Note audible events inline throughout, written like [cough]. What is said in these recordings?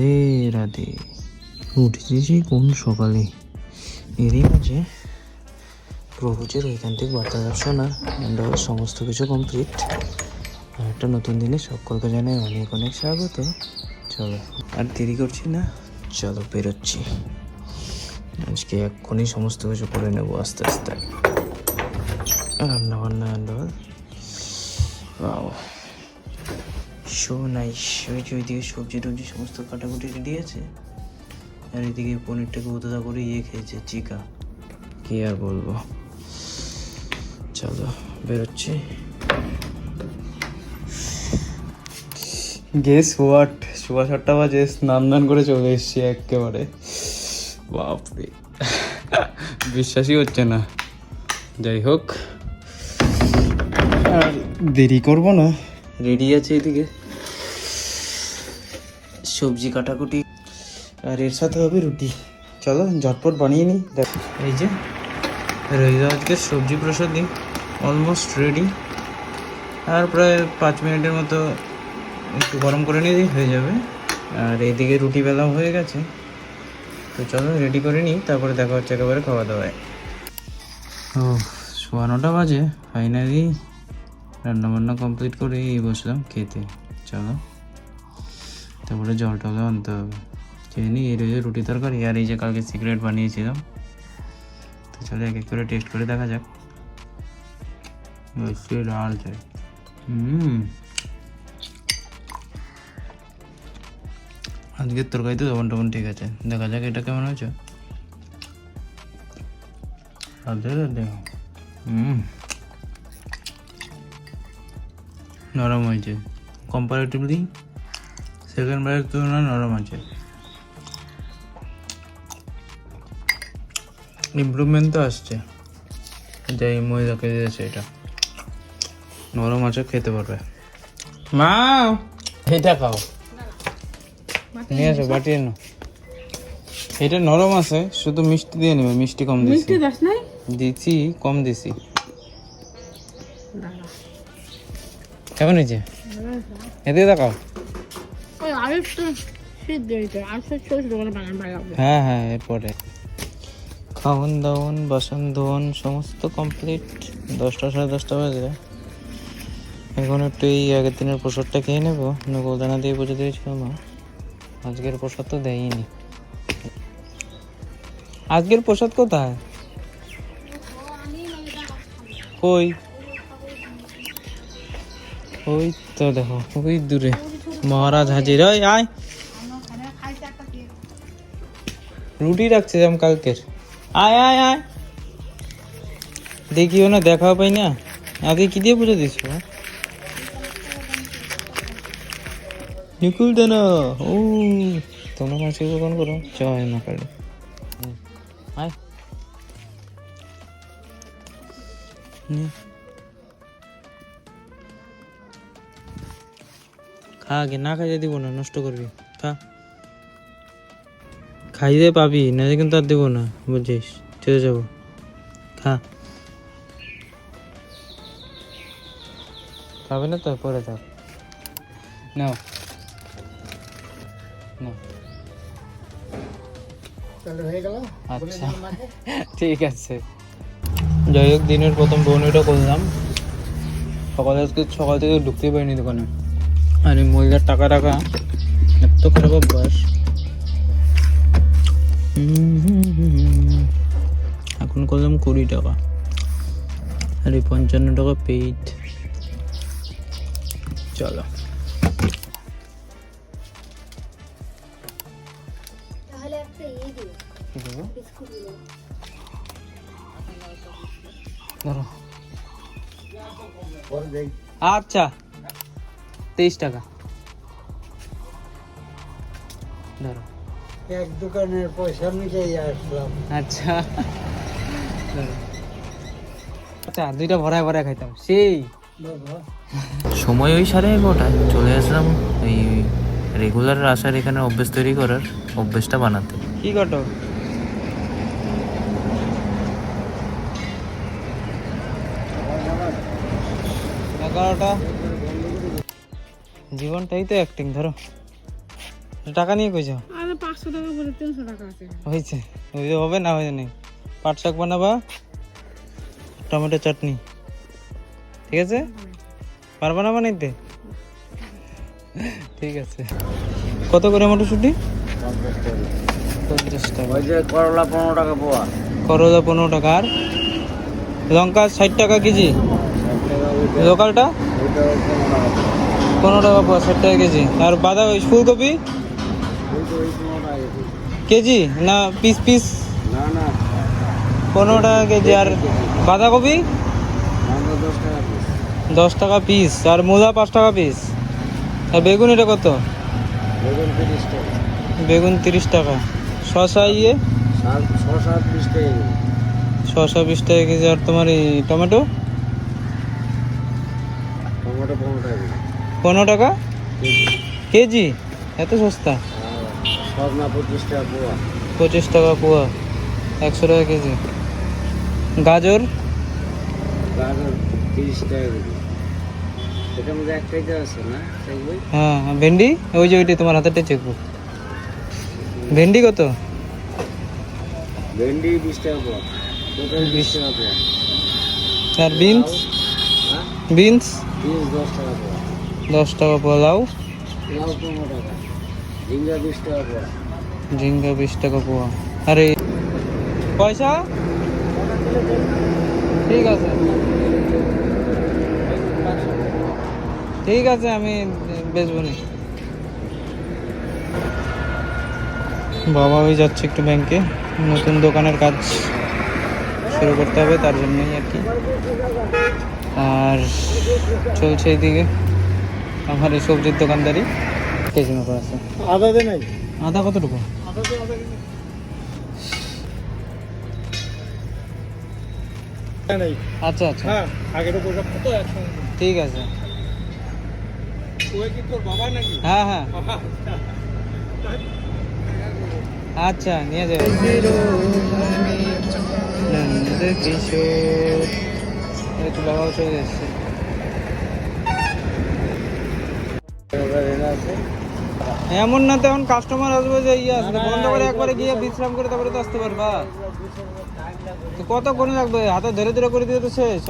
রাধে রাধে। উঠেছি সেই কোন সকালে। এরই মাঝে প্রভুজের ঐকান্তিক বার্তা দর্শন and সমস্ত কিছু কমপ্লিট আর একটা নতুন দিনে সকলকে জানাই অনেক অনেক স্বাগত। চলো, আর দেরি করছি না। চলো বেরোচ্ছি। আজকে এক্ষুনি সমস্ত কিছু করে নেব আস্তে আস্তে। রান্না বান্না and all সো নাইস যে ওইদিকে সবজি টবজি সমস্ত কাটাকুটি রেডি আছে। আর এদিকে পনিরটাকে উদা করে ইয়ে খেয়েছে, চিকা। কি আর বলব? চলো, বেরোচ্ছি। গেস হোয়াট সোয়া সাতটা বাজে স্নান দান করে চলে এসেছি একেবারে। বাপরে। বিশ্বাসই হচ্ছে না। যাই হোক। আর দেরি করব না। রেডি আছে এদিকে? সবজি কাটাকুটি, আর এর সাথে হবে রুটি। চলো, ঝটপট বানিয়ে নিই। দেখ। এই যে রয়ে গেল আজকে সবজি প্রসাদ প্রসাদি অলমোস্ট রেডি আর প্রায় পাঁচ মিনিটের মতো একটু গরম করে নিয়ে হয়ে যাবে। আর এইদিকে রুটি বেলাও হয়ে গেছে। তো চলো রেডি করে নিই, তারপরে দেখা হচ্ছে একেবারে খাওয়া দাওয়ায়। ও, সোয়া নটা বাজে ফাইনালি রান্না বান্না কমপ্লিট করে এই বসলাম খেতে। চলো। তারপরে জল টলও আনতে হবে। খেয়ে নিই এই রয়েছে রুটি তরকারি আর এই যে কালকে সিগারেট বানিয়েছিলাম। তো চলো এক এক করে টেস্ট করে দেখা যাক। ডাল চাই হুম। আজকের তরকারি তো তখন টবন ঠিক আছে। দেখা যাক এটা কেমন হয়েছে। হুম। নরম হয়েছে। কম্পারেটিভলি সেকেন্ড বারের তুলনায় নরম আছে। ইমপ্রুভমেন্ট তো আসছে। যাই ময়দাকে দিয়েছে এটা। নরম আছে খেতে পারবে। মা এটা খাও। নিয়ে আসো বাটি এনো এটা নরম আছে শুধু মিষ্টি দিয়ে নেবে মিষ্টি কম দিছি। মিষ্টি দাস নাই? দিছি কম দিছি। কেমন হয়েছে? এদিকে দেখাও হ্যাঁ হ্যাঁ এরপরে। খাওয়ান দাওয়ান বাসন ধোয়ান, সমস্ত কমপ্লিট দশটা, সাড়ে দশটা বাজে। এখন একটু এই আগের দিনের প্রসাদটা খেয়ে নেব। নকলদানা দিয়ে পুজো দিয়েছিলাম আজকের প্রসাদ তো দেয়নি। আজকের প্রসাদ কোথায়? কই? ওই তো দেখো, ওই দূরে। মহারাজ হাজির। ওই, আয়। রুটি রাখছে যেমন কালকের। আয় আয় আয়। দেখিও না দেখাও পাই না। আগে কি দিয়ে পুজো দিছ নিকুল দানা ও, তোমরা মাসে কখন করো? জয় মা কালী। আয়। নে। আগে না খাইয়ে দিব না নষ্ট করবি। খা খাইয়ে পাবি না কিন্তু আর দেবো না বুঝিস? চলে যাব। খা খাবে না তো পরে থাক। নাও। আচ্ছা। [laughs] ঠিক আছে। যাই হোক দিনের প্রথম বউনিটা করলাম। সকালে আজকে সকাল থেকে ঢুকতেই পারিনি দোকানে। আর এই মহিলার টাকা টাকা এত খারাপ অভ্যাস। এখন করলাম কুড়ি টাকা। আর এই পঞ্চান্ন টাকা পেইড। চলো। আচ্ছা। তেইশ টাকা। ধরো। এক দোকানের পয়সা মিটাই আসলাম। আচ্ছা। আচ্ছা দুইটা ভরায় ভরায় খাইতাম। সেই। সময় ওই সাড়ে এগারোটায় চলে আসলাম এই রেগুলার আসার এখানে অভ্যেস তৈরি করার অভ্যেসটা বানাতে। কি ঘটক এগারোটা। জীবনটাই তো অ্যাক্টিং ধরো। টাকা নিয়ে কইছো? আরে পাঁচশো টাকা বলে তিনশো টাকা আছে। হয়েছে ওই হবে না হয়ে নেই পাট শাক বানাবা টমেটো চাটনি। ঠিক আছে? পারবা না বানাইতে? ঠিক আছে। কত করে মটরশুটি? পঞ্চাশ টাকা। ওই যে করলা পনেরো টাকা পোয়া। করলা পনেরো টাকা। আর লঙ্কা ষাট টাকা কেজি। লোকালটা পনেরো টাকা ষাট টাকা কেজি। আর বাঁধা ওই ফুলকপি? কেজি? না পিস পিস পনেরো টাকা কেজি। আর বাঁধাকপি? দশ টাকা পিস আর মূলা পাঁচ টাকা পিস আর বেগুন এটা কত? বেগুন তিরিশ টাকা। শশা ইয়ে? শশা বিশ টাকা কেজি। আর তোমার এই টমেটো? টমেটো পনেরো টাকা পনেরো টাকা? কেজি? এত সস্তা? পঁচিশ টাকা পোয়া। পঁচিশ টাকা পোয়া একশো টাকা কেজি। গাজর? গাজর তিরিশ টাকা কেজি। এটার মধ্যে একটাই তো আছে না? হ্যাঁ হ্যাঁ, ভেন্ডি? ওই যে ওইটাই তোমার হাতেরটা চেকবুক ভেন্ডি কত? ভেন্ডি বিশ টাকা পোয়া। টোটাল বিশ টাকা পোয়া। আর বিনস? হ্যাঁ? বিনস দশ টাকা দশ টাকা টাকা। ঝিঙ্গা বিশ টাকা পোয়া। ঝিঙ্গা বিশ টাকা পোয়া। আরে পয়সা? ঠিক আছে। ঠিক আছে আমি বেচবো নি। বাবা ওই যাচ্ছে একটু ব্যাংকে। নতুন দোকানের কাজ শুরু করতে হবে তার জন্যই আর কি। আর চলছে এইদিকে আমার এই সবজির দোকানদারি। কেজি মতো আছে আদা দে নাই। আদা কতটুকু? আচ্ছা আচ্ছা। হ্যাঁ আগের কত ঠিক আছে। কি তোর বাবা নাকি? হ্যাঁ হ্যাঁ। আচ্ছা নিয়ে যাবে। নন্দ কিশোর তো বাবাও চলে এসছে এমন না তেমন কাস্টমার আসবে যে ইয়ে আসবে। বন্ধ করে একবারে গিয়ে বিশ্রাম করে তারপরে তো আসতে পারবা। তো কতক্ষণ লাগবে? হাতে ধরে ধরে করে দিয়ে তো শেষ।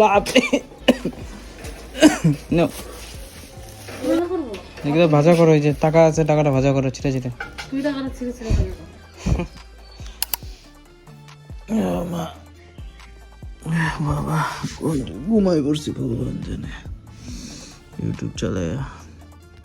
বাপরে। নো এগুলো ভাজা করো এই যে টাকা আছে টাকাটা ভাজা করো ছিটে ছিটে তুই টাকাটা দাও। বাবা ঘুমাই পড়ছি ভগবান জানে। ইউটিউব চালায়।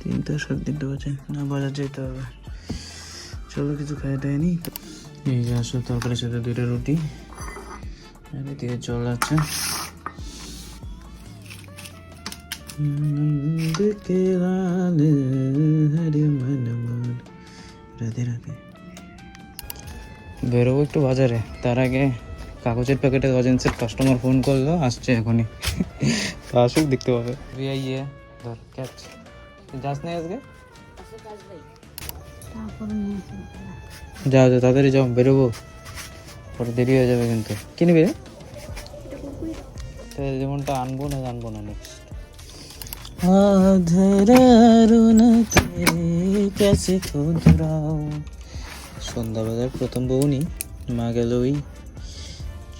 তিনটা সাড়ে তিনটা বাজে। না বাজার যেতে হবে। চলো, কিছু খাই দেয়নি এই যে আসলে তরকারির সাথে দুইটা রুটি। আর এদিকে জল আছে। বেরোবো একটু বাজারে। তার আগে কাগজের প্যাকেটে অজেন্সের কাস্টমার ফোন করল আসছে এখনই। আসুক দেখতে পাবে। ইয়ে ধর ক্যাচ যাস না আজকে? যাও যাও তাড়াতাড়ি যাও বেরোবো। পরে দেরি হয়ে যাবে কিন্তু। কিনবি রে? যেমনটা আনব না জানব না নেক্সট সন্ধ্যাবেলার প্রথম বউনি মা গেল ওই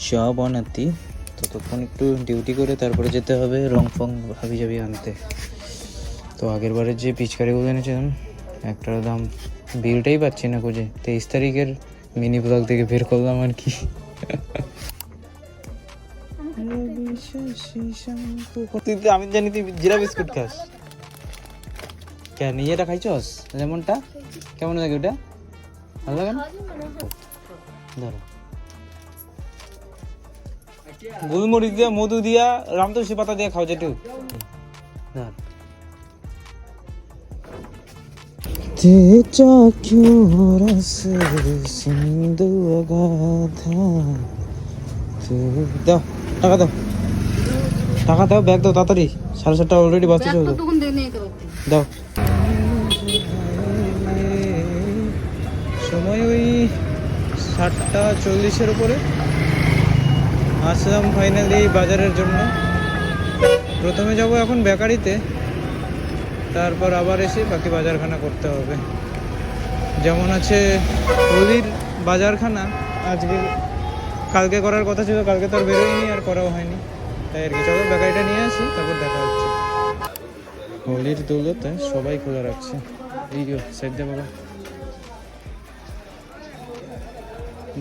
চা বানাতে। ততক্ষণ একটু ডিউটি করে তারপরে যেতে হবে রং ফং হাবি জাবি আনতে। তো আগের বারের যে পিচকারিগুলো এনেছিলাম, একটার দাম বিলটাই পাচ্ছি না খুঁজে। তেইশ তারিখের মিনি ব্লগ থেকে বের করলাম আর কি। আমি জানি তুই জিরা বিস্কুট খাস। কেন ইয়েটা খাইছস? লেমনটা? কেমন লাগে ওটা? ভালো লাগে না? ধরো। গোলমরিচ দিয়া মধু দিয়া রামতুলসী পাতা দিয়ে খাও যেটু ধর ते चाक्यों रस सिंधु अगाधा তো দাও টাকা দাও টাকা দাও ব্যাগ দাও তাড়াতাড়ি সাড়ে সাতটা অলরেডি বাজতে চলবে কতক্ষণ দিয়ে নিয়ে যেতে পারতি দাও সময় ওই সাতটা চল্লিশের উপরে আসলাম ফাইনালি বাজারের জন্য। প্রথমে যাব এখন বেকারিতে, তারপর আবার এসে বাকি বাজারখানা করতে হবে। যেমন আছে হোলির বাজারখানা, আজকে কালকে করার কথা ছিল, কালকে তো আর বেরোয়নি আর করাও হয়নি। তাই আর কি, চলো বেকারিটা নিয়ে আসি, তারপর দেখা হচ্ছে। হোলির দৌলতে সবাই খোলা রাখছে। এই সাইড দে বাবা।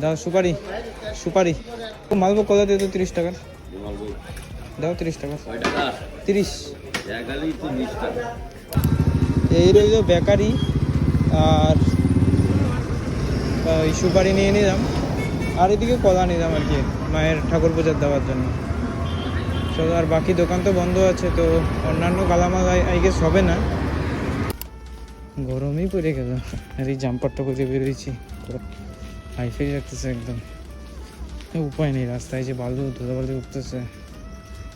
দাও সুপারি সুপারি। মালভোগ কলা দিয়ে তো তিরিশ টাকার। দাও তিরিশ টাকা। তিরিশ। এই রইল বেকারি আর ওই সুপারি নিয়ে নিলাম। আর এদিকে কলা নিলাম আর কি মায়ের ঠাকুর পূজার দেওয়ার জন্য। চলো আর বাকি দোকান তো বন্ধ আছে তো অন্যান্য কালামাল আই গেস হবে না। গরমই পড়ে গেল। আর এই জাম্পারটা করে বেরিয়েছি হাইফাই রাখতেছে একদম। উপায় নেই, রাস্তায় যে বালু ধুলাবালু উঠতেছে।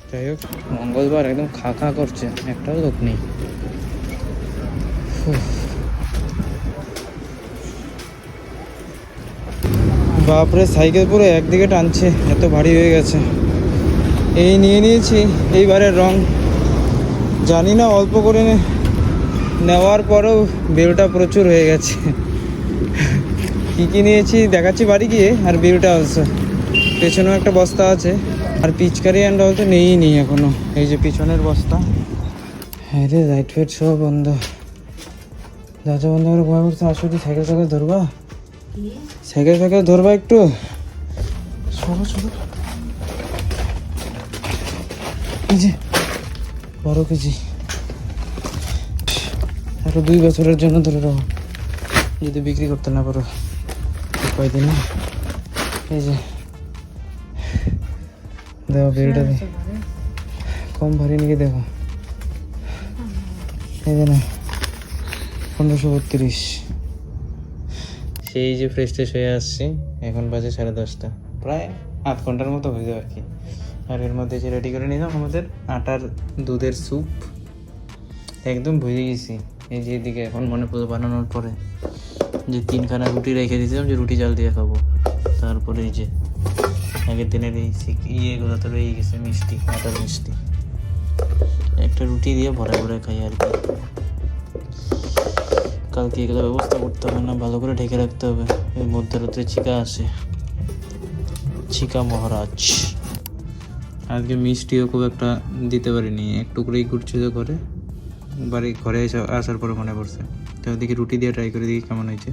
যাই হোক, মঙ্গলবার একদম খা খা করছে, একটাও লোক নেই। বাপরে, সাইকেল পুরো একদিকে টানছে, এত ভারী হয়ে গেছে। এই নিয়ে নিয়েছি, এইবারের রং। জানি না, অল্প করে নেওয়ার পরেও বিলটা প্রচুর হয়ে গেছে। কী কী নিয়েছি দেখাচ্ছি বাড়ি গিয়ে, আর বিলটা আছে পেছনেও একটা বস্তা আছে, আর পিচকারি অ্যান্ড অল তো নেই নি এখনও। এই যে পিছনের বস্তা। হ্যাঁ রে লাইট ফাইট সব বন্ধ। দাদা বন্ধ করে ঘুমায় পড়ছে আসলে সাইকেল সাইকেল ধরবা? সাইকেল সাইকেল ধরবা একটু? সরো সরো। বারো কেজি। আরও দুই বছরের জন্য ধরে রাখো। যদি বিক্রি করতে না পারো। কয়দিন? এই যে দেখো দি। কম ভারী নাকি দেখো? এই যে না পনেরোশো বত্রিশ। সেই যে ফ্রেশ ট্রেশ হয়ে আসছি এখন বাজে সাড়ে দশটা। প্রায় আধ ঘণ্টার মতো হয়ে যাবে আর কি। আর এর মধ্যে যে রেডি করে নিলাম আমাদের আটার দুধের স্যুপ একদম ভুলে গেছি। এই যে এদিকে এখন মনে পড়ল বানানোর পরে। যে তিনখানা রুটি রেখে দিয়েছিলাম যে রুটি চাল দিয়ে খাব। তারপরে এই যে, আগের দিনের এই ইয়েগুলো তো রয়ে গেছে, মিষ্টি, আটার মিষ্টি। একটা রুটি দিয়ে ভরে ভরে খাই আর কি। কালকে এগুলো ব্যবস্থা করতে হবে না, ভালো করে ঢেকে রাখতে হবে। এর মধ্যরাত্রে চিকা আসে। চিকা মহারাজ। আজকে মিষ্টিও খুব একটা দিতে পারিনি একটু করেই ঘুরছিল ঘরে। বাড়ি ঘরে এসে আসার পরে মনে পড়ছে। তো ওদিকে রুটি দিয়ে ট্রাই করে দেখি কেমন হয়েছে।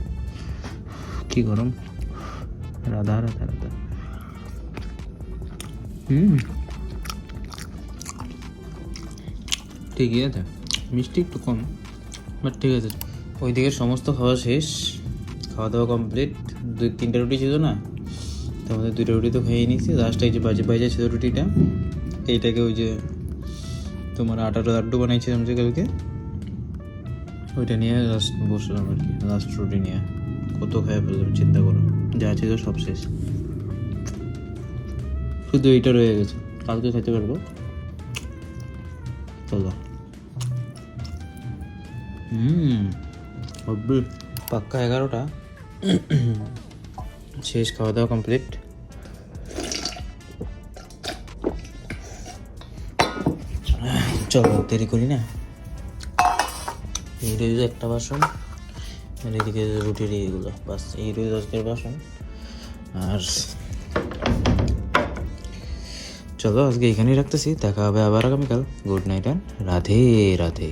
কি গরম। রাধা রাধা রাধা। হুম। ঠিকই আছে। মিষ্টি একটু কম বাট ঠিক আছে। ওইদিকে সমস্ত খাওয়া শেষ। খাওয়া দাওয়া কমপ্লিট দুই তিনটা রুটি ছিল না। তো আমাদের দুইটা রুটি তো খেয়ে নিয়েছি। লাস্টে এই যে বাজে বাজে ছিল রুটিটা, এইটাকে ওই যে তোমার আটার লাড্ডু বানাইছিলাম যে কালকে, ওইটা নিয়ে লাস্ট বসলাম আর কি লাস্ট রুটি নিয়ে। কত খাই ফেললাম, চিন্তা করো, যা ছিল সব শেষ। শুধু এইটা রয়ে গেছে, কালকে খেতে পারব। চলো। হুম পাক্কা এগারোটা। শেষ খাওয়া দাওয়া কমপ্লিট চলো, দেরি করি না। এই রইল একটা বাসন, আর এদিকে রুটির এইগুলো, বাস, এই রইল আজকের বাসন। আর চলো, আজকে এখানেই রাখতেছি, দেখা হবে আবার আগামীকাল। Good night and Radhe Radhe.